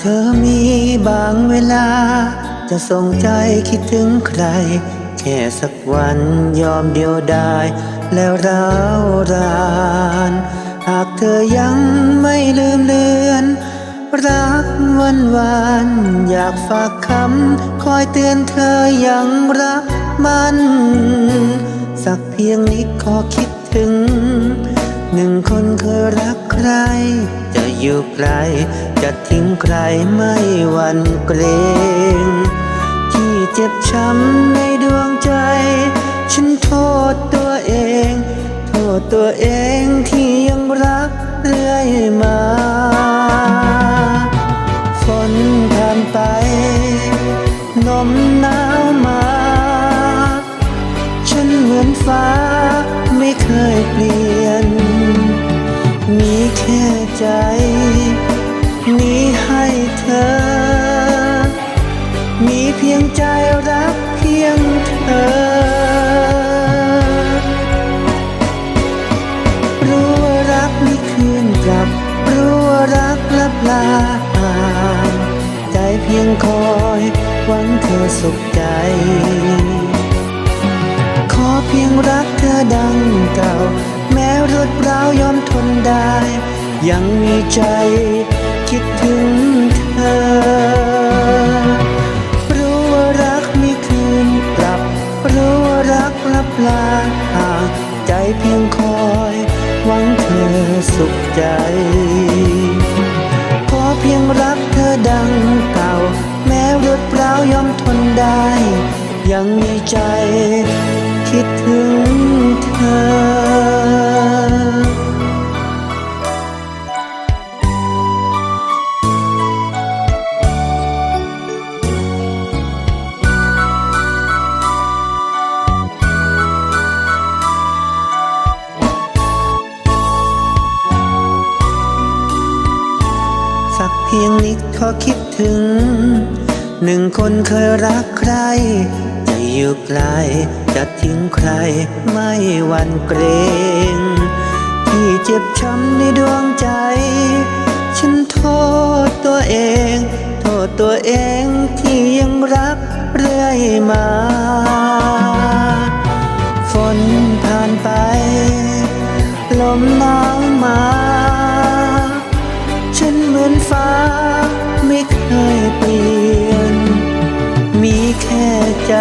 เธอมีบางเวลา จะส่งใจคิดถึงใคร แค่สักวันยอมเดียวดายแล้วร้าวราน หากเธอยังไม่ลืมเลือน รักวันวานอยากฝากคำคอยเตือนเธอยังรักมัน สักเพียงนิดขอคิดถึง หนึ่งคนเคยรักใคร จะอยู่ไกล จะทิ้งใครไม่หวันเกรง ที่เจ็บช้ำในดวงใจ ฉันโทษตัวเอง โทษตัวเอง รักเพียงเธอ รู้ว่ารักไม่คืนกลับ รู้ว่ารักลับลาห่างใจเพียงคอยหวังเธอสุขใจ ขอเพียงรักเธอดังเก่า แม้รถร้าวยอมทนได้ ยังมีใจคิดถึง เพียงคอย หวังเธอสุขใจ ขอเพียงรักเธอดังเก่า แม้รถร้าวยอมทนได้ ยังมีใจ คิดถึงเธอ สักเพียงนิดขอคิดถึง หนึ่งคนเคยรักใคร จะอยู่ไกลจะทิ้งใครไม่หวั่นเกรงที่เจ็บช้ำในดวงใจ ฉันโทษตัวเอง โทษตัวเองที่ยังรักเรื่อยมา ฝนผ่านไป ลมหนาวมา ลี่ยน มีแค่ใจ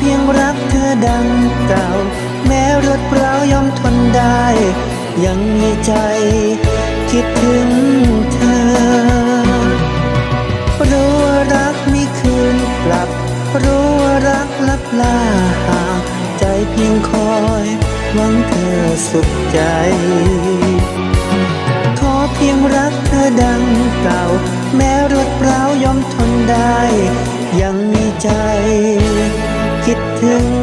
พียงรักเธอดังเก่า แม้รวดล่าวยอมทนได้ ยังมีใจคิดถึงเธอ รู้ว่ารักมีคืนกลับ รู้ว่ารักลับลาหากใจเพียงคอยหวังเธอสุขใจ ขอเพียงรักเธอดังเก่า แม้รวดร้าวย けて